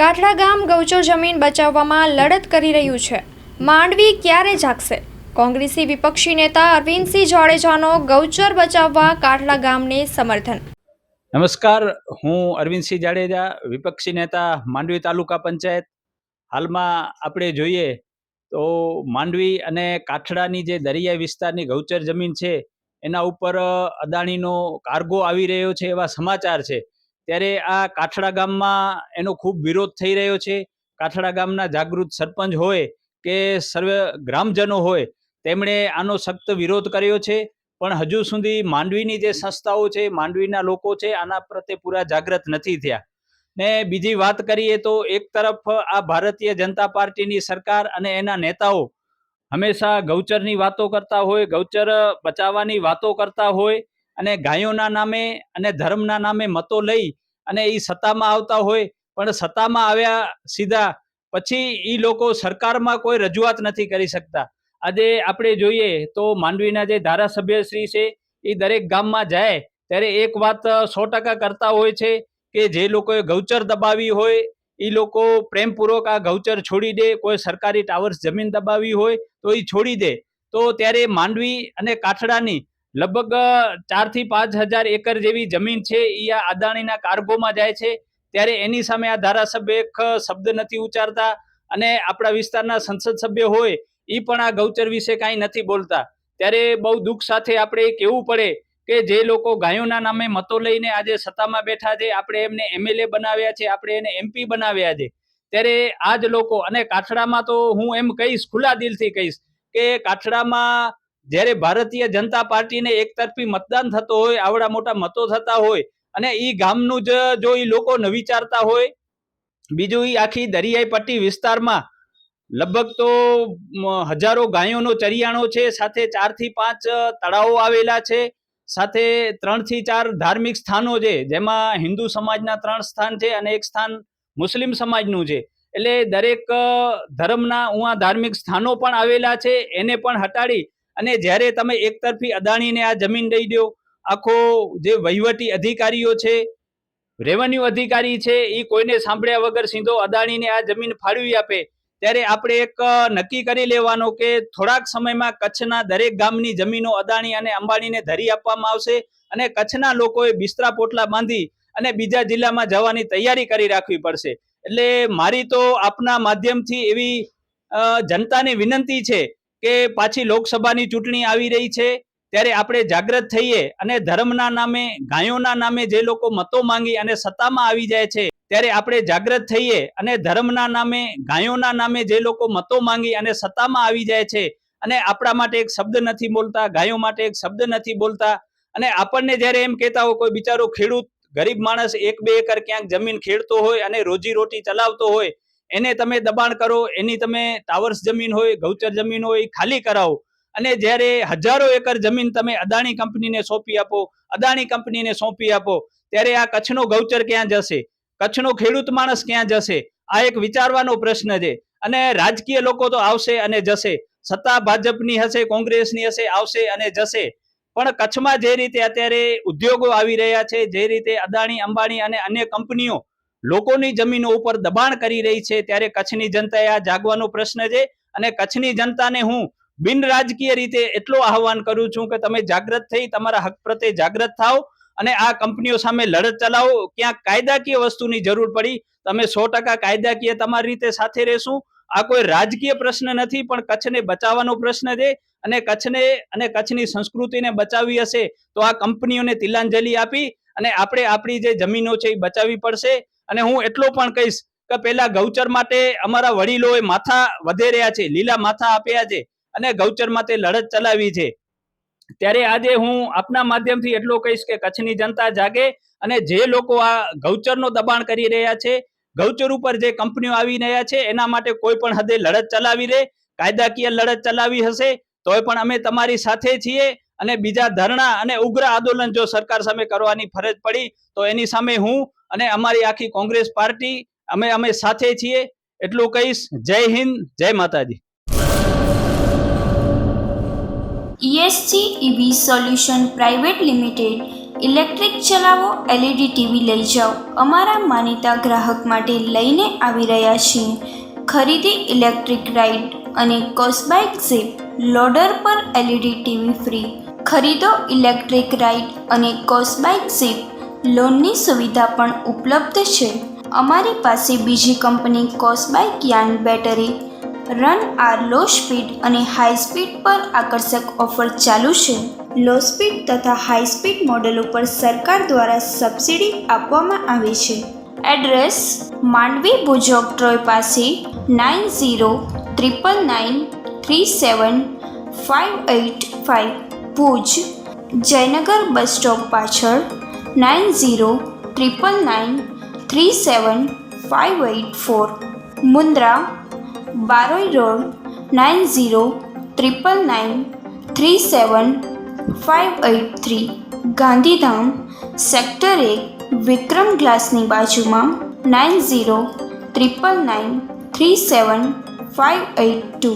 કાઠડા ગામ ગૌચર જમીન બચાવવામાં લડત કરી રહ્યું છે. માંડવી ક્યારે જાગશે? કોંગ્રેસી વિપક્ષી નેતા અરવિંદસિંહ જાડેજાનો ગૌચર બચાવવા કાઠડા ગામને સમર્થન. નમસ્કાર, હું અરવિંદસિંહ જાડેજા, વિપક્ષી નેતા, માંડવી તાલુકા પંચાયત. હાલમાં આપણે જોઈએ તો માંડવી અને કાઠડાની જે દરિયાઈ વિસ્તારની ગૌચર જમીન છે, એના ઉપર અદાણીનો કાર્ગો આવી રહ્યો છે એવા સમાચાર છે. ત્યારે આ કાઠડા ગામમાં એનો ખૂબ વિરોધ થઈ રહ્યો છે. કાઠડા ગામના જાગૃત સરપંચ હોય કે સર્વે ગ્રામજનો હોય, તેમણે આનો સખ્ત વિરોધ કર્યો છે. પણ હજુ સુધી માંડવીની જે સંસ્થાઓ છે, માંડવીના લોકો છે, આના પ્રત્યે પૂરા જાગૃત નથી થયા. ને બીજી વાત કરીએ તો એક તરફ આ ભારતીય જનતા પાર્ટીની સરકાર અને એના નેતાઓ હંમેશા ગૌચરની વાતો કરતા હોય, ગૌચર બચાવવાની વાતો કરતા હોય અને ગાયોના નામે અને ધર્મના નામે મતો લઈ અને એ સત્તામાં આવતા હોય, પણ સત્તામાં આવ્યા સીધા પછી એ લોકો સરકારમાં કોઈ રજૂઆત નથી કરી શકતા. આજે આપણે જોઈએ તો માંડવીના જે ધારાસભ્યશ્રી છે એ દરેક ગામમાં જાય, ત્યારે એક વાત સો ટકા કરતા હોય છે કે જે લોકોએ ગૌચર દબાવી હોય એ લોકો પ્રેમપૂર્વક આ ગૌચર છોડી દે, કોઈ સરકારી ટાવર્સ જમીન દબાવી હોય તો એ છોડી દે. તો ત્યારે માંડવી અને કાઠડાની લગભગ ચારથી પાંચ હજાર એકર જેવી જમીન છે એ આ અદાણીના કાર્ગોમાં જાય છે. ત્યારે એની સામે આ ધારાસભ્ય એક શબ્દ નથી ઉચ્ચારતા અને આપણા વિસ્તારના સંસદ સભ્ય હોય એ પણ આ ગૌચર વિશે કાંઈ નથી બોલતા. ત્યારે બહુ દુઃખ સાથે આપણે કહેવું પડે કે જે લોકો ગાયોના નામે મતો લઈને આજે સત્તામાં બેઠા છે, આપણે એમને એમએલએ બનાવ્યા છે, આપણે એને એમપી બનાવ્યા છે. ત્યારે આ જ લોકો, અને કાઠડામાં તો હું એમ કહીશ, ખુલ્લા દિલથી કહીશ કે કાઠડામાં જ્યારે ભારતીય જનતા પાર્ટીને એકતરફી મતદાન થતો હોય, આવડા મોટા મતો થતા હોય અને એ ગામનું જ, જો એ લોકો ન વિચારતા હોય, બીજું એ આખી દરિયાઈ પટ્ટી વિસ્તારમાં લગભગ તો હજારો ગાયોનો ચરિયાણો છે, સાથે ચારથી પાંચ તળાવો આવેલા છે, સાથે ત્રણથી ચાર ધાર્મિક સ્થાનો છે, જેમાં હિન્દુ સમાજના ત્રણ સ્થાન છે અને એક સ્થાન મુસ્લિમ સમાજનું છે. એટલે દરેક ધર્મના ઉવા ધાર્મિક સ્થાનો પણ આવેલા છે, એને પણ હટાડી અને જ્યારે તમે એકતરફી અદાણીને આ જમીન દઈ દો, આખો જે વહીવટી અધિકારીઓ છે રેવન્યુ અધિકારી છે, એ કોઈને સાંભળ્યા વગર સીધો અદાણીને આ જમીન ફાળવી આપે, ત્યારે આપણે એક નક્કી કરી લેવાનો કે થોડાક સમયમાં કચ્છના દરેક ગામની જમીનો અદાણી અને અંબાણીને ધરી આપવામાં આવશે અને કચ્છના લોકોએ બિસ્તરા પોટલા બાંધી અને બીજા જિલ્લામાં જવાની તૈયારી કરી રાખવી પડશે. એટલે મારી તો આપના માધ્યમથી એવી જનતાની વિનંતી છે કે પાછી લોકસભાની ચૂંટણી આવી રહી છે, ત્યારે આપણે જાગૃત થઈએ અને ધર્મના નામે, ગાયોના નામે જે લોકો મતો માંગી અને સત્તામાં આવી જાય છે, ત્યારે આપણે જાગૃત થઈએ અને ધર્મના નામે, ગાયોના નામે જે લોકો મતો માંગી અને સત્તામાં આવી જાય છે, અને આપણા માટે એક શબ્દ નથી બોલતા, ગાયો માટે એક શબ્દ નથી બોલતા, અને આપણને જ્યારે એમ કહેતા હોય, કોઈ બિચારો ખેડૂત, ગરીબ માણસ એક બે એકર ક્યાંક જમીન ખેડતો હોય અને રોજી રોટી ચલાવતો હોય એને તમે દબાણ કરો, એની તમે ટાવર્સ જમીન હોય, ગૌચર જમીન હોય, ખાલી કરાવો. અને જ્યારે હજારો એકર જમીન તમે અદાણી કંપનીને સોંપી આપો, અદાણી કંપનીને સોંપી આપો, ત્યારે આ કચ્છનો ગૌચર ક્યાં જશે? કચ્છનો ખેડૂત માણસ ક્યાં જશે? આ એક વિચારવાનો પ્રશ્ન છે. અને રાજકીય લોકો તો આવશે અને જશે. સત્તા ભાજપની હશે, કોંગ્રેસની હશે, આવશે અને જશે. પણ કચ્છમાં જે રીતે અત્યારે ઉદ્યોગો આવી રહ્યા છે, જે રીતે અદાણી, અંબાણી અને અન્ય કંપનીઓ લોકોની જમીનો ઉપર દબાણ કરી રહી છે ત્યારે કચ્છની જનતાએ આ જાગવાનો પ્રશ્ન છે અને કચ્છની જનતાને હું બિન રાજકીય રીતે એટલો આહવાન કરું છું કે તમે જાગૃત થઈ તમારા હક પ્રત્યે જાગૃત થાઓ અને આ કંપનીઓ સામે લડત ચલાવો. ક્યાંક કાયદાકીય વસ્તુની જરૂર પડી, તમે સો ટકા કાયદાકીય તમારી રીતે સાથે રહેશું. આ કોઈ રાજકીય પ્રશ્ન નથી, પણ કચ્છને બચાવવાનો પ્રશ્ન છે અને કચ્છને અને કચ્છની સંસ્કૃતિને બચાવી હશે તો આ કંપનીઓને તિલાંજલિ આપી અને આપણે આપણી જે જમીનો છે એ બચાવવી પડશે. અને હું એટલો પણ કહીશ કે પેલા ગૌચર માટે અમારા વડીલોએ માથા વધેર્યા છે, લીલા માથા આપ્યા છે અને ગૌચર માટે લડત ચલાવી છે. ત્યારે આજે હું આપના માધ્યમથી એટલો કહીશ કે કચ્છની જનતા જાગે અને જે લોકો આ ગૌચરનો દબાણ કરી રહ્યા છે, ગૌચર ઉપર જે કંપનીઓ આવી રહ્યા છે, એના માટે કોઈ પણ હદે લડત ચલાવી દે કાયદાકીય લડત ચલાવી હશે, તોય પણ અમે તમારી સાથે છીએ અને બીજા ધરણા અને ઉગ્ર આંદોલન જો સરકાર સામે કરવાની ફરજ પડી, તો એની સામે હું અને અમારી આખી કોંગ્રેસ પાર્ટી, અમે અમે સાથે છીએ. એટલું કહીશ, જય હિન્દ, જય માતાજી. ESC EV solution private limited electric ચલાવો એલઈડી ટીવી લઈ જાઓ. અમારા માનીતા ગ્રાહક માટે લઈને આવી રહ્યા છીએ. ખરીદી ઇલેક્ટ્રિક રાઇડ અને કોસ્બાઇક ઝીપ લોડર પર એલઈડી ટીવી ફ્રી ખરીદો ઇલેક્ટ્રિક રાઇડ અને કોસ્બાઇક ઝીપ લોનની સુવિધા પણ ઉપલબ્ધ છે. અમારી પાસે બીજી કંપની કોસબાઇક યાન બેટરી, રન આર લો સ્પીડ અને હાઈ સ્પીડ પર આકર્ષક ઓફર ચાલુ છે. લો સ્પીડ તથા હાઈ સ્પીડ મોડલ ઉપર સરકાર દ્વારા સબસિડી આપવામાં આવે છે. એડ્રેસ માંડવી ભુજોગ ટ્રોય પાસે nine zero triple nine three seven five eight five, Bhuj, Jaynagar bus stop પાછળ nine zero triple nine three seven five eight four Mundra Baroi road nine zero triple nine three seven five eight three Gandhidham sector એક વિક્રમ ગ્લાસની બાજુમાં nine zero triple nine three seven five eight two